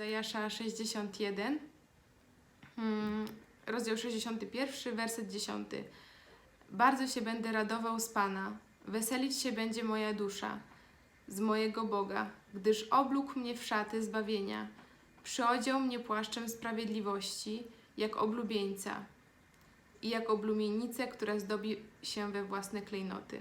Izajasza 61, mm, rozdział 61, werset 10. Bardzo się będę radował z Pana, weselić się będzie moja dusza z mojego Boga, gdyż oblógł mnie w szaty zbawienia, przyodział mnie płaszczem sprawiedliwości, jak oblubieńca i jak oblumienicę, która zdobi się we własne klejnoty.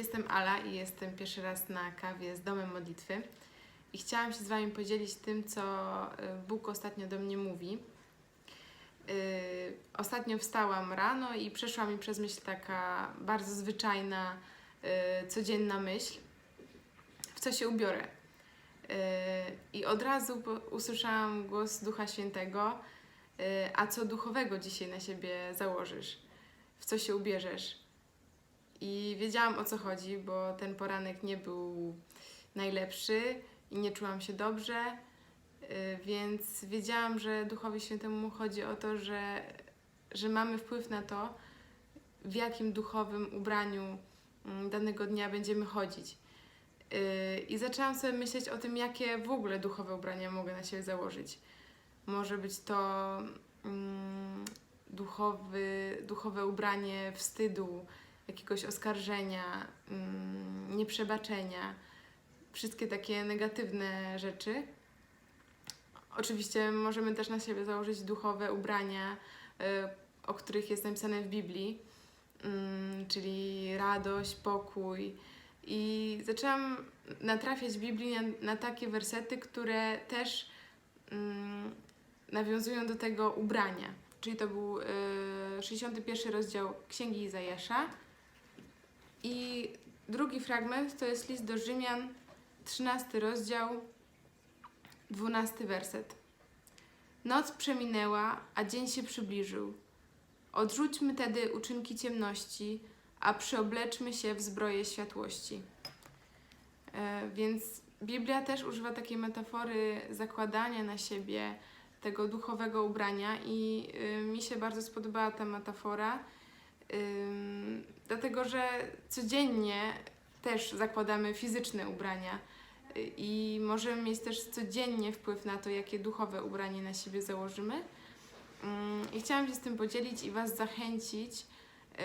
Jestem Ala i jestem pierwszy raz na kawie z Domem Modlitwy. I chciałam się z Wami podzielić tym, co y, Bóg ostatnio do mnie mówi. Y, Ostatnio wstałam rano i przeszła mi przez myśl taka bardzo zwyczajna, y, codzienna myśl, w co się ubiorę. Y, I od razu usłyszałam głos Ducha Świętego, y, a co duchowego dzisiaj na siebie założysz? W co się ubierzesz? I wiedziałam o co chodzi, bo ten poranek nie był najlepszy i nie czułam się dobrze, y, więc wiedziałam, że Duchowi Świętemu chodzi o to, że, że mamy wpływ na to, w jakim duchowym ubraniu mm, danego dnia będziemy chodzić. Y, I zaczęłam sobie myśleć o tym, jakie w ogóle duchowe ubrania mogę na siebie założyć. Może być to mm, duchowy, duchowe ubranie wstydu, jakiegoś oskarżenia, mm, nieprzebaczenia, wszystkie takie negatywne rzeczy. Oczywiście możemy też na siebie założyć duchowe ubrania, y, o których jest napisane w Biblii, mm, czyli radość, pokój. I zaczęłam natrafiać w Biblii na, takie wersety, które też mm, nawiązują do tego ubrania. Czyli to był y, 61 rozdział Księgi Izajasza. I drugi fragment to jest list do Rzymian, 13 rozdział, 12 werset. Noc przeminęła, a dzień się przybliżył. Odrzućmy tedy uczynki ciemności, a przyobleczmy się w zbroję światłości. E, więc Biblia też używa takiej metafory zakładania na siebie tego duchowego ubrania i y, mi się bardzo spodobała ta metafora. Ym, dlatego, że codziennie też zakładamy fizyczne ubrania y, i możemy mieć też codziennie wpływ na to, jakie duchowe ubranie na siebie założymy. Ym, I chciałam się z tym podzielić i Was zachęcić y,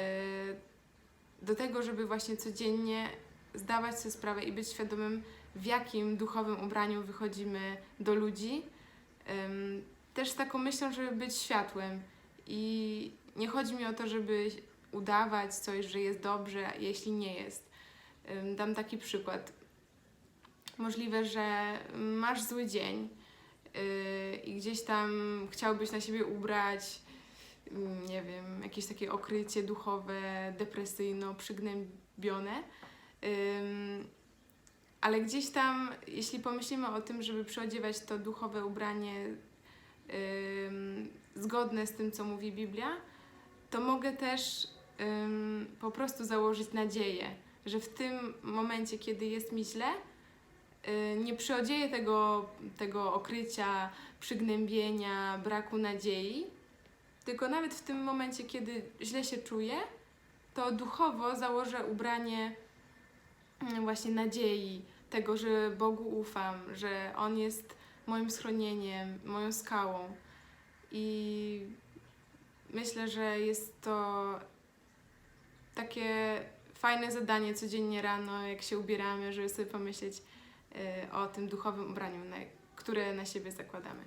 do tego, żeby właśnie codziennie zdawać sobie sprawę i być świadomym, w jakim duchowym ubraniu wychodzimy do ludzi. Ym, Też z taką myślą, żeby być światłem i nie chodzi mi o to, żeby udawać coś, że jest dobrze, jeśli nie jest. Dam taki przykład. Możliwe, że masz zły dzień yy, i gdzieś tam chciałbyś na siebie ubrać, nie wiem, jakieś takie okrycie duchowe, depresyjno, przygnębione. Ym, Ale gdzieś tam, jeśli pomyślimy o tym, żeby przyodziewać to duchowe ubranie zgodne z tym, co mówi Biblia, to mogę też ym, po prostu założyć nadzieję, że w tym momencie, kiedy jest mi źle, y, nie przyodzieję tego, tego okrycia, przygnębienia, braku nadziei, tylko nawet w tym momencie, kiedy źle się czuję, to duchowo założę ubranie mm, właśnie nadziei, tego, że Bogu ufam, że On jest moim schronieniem, moją skałą. I myślę, że jest to takie fajne zadanie codziennie rano, jak się ubieramy, żeby sobie pomyśleć y, o tym duchowym ubraniu, które na siebie zakładamy.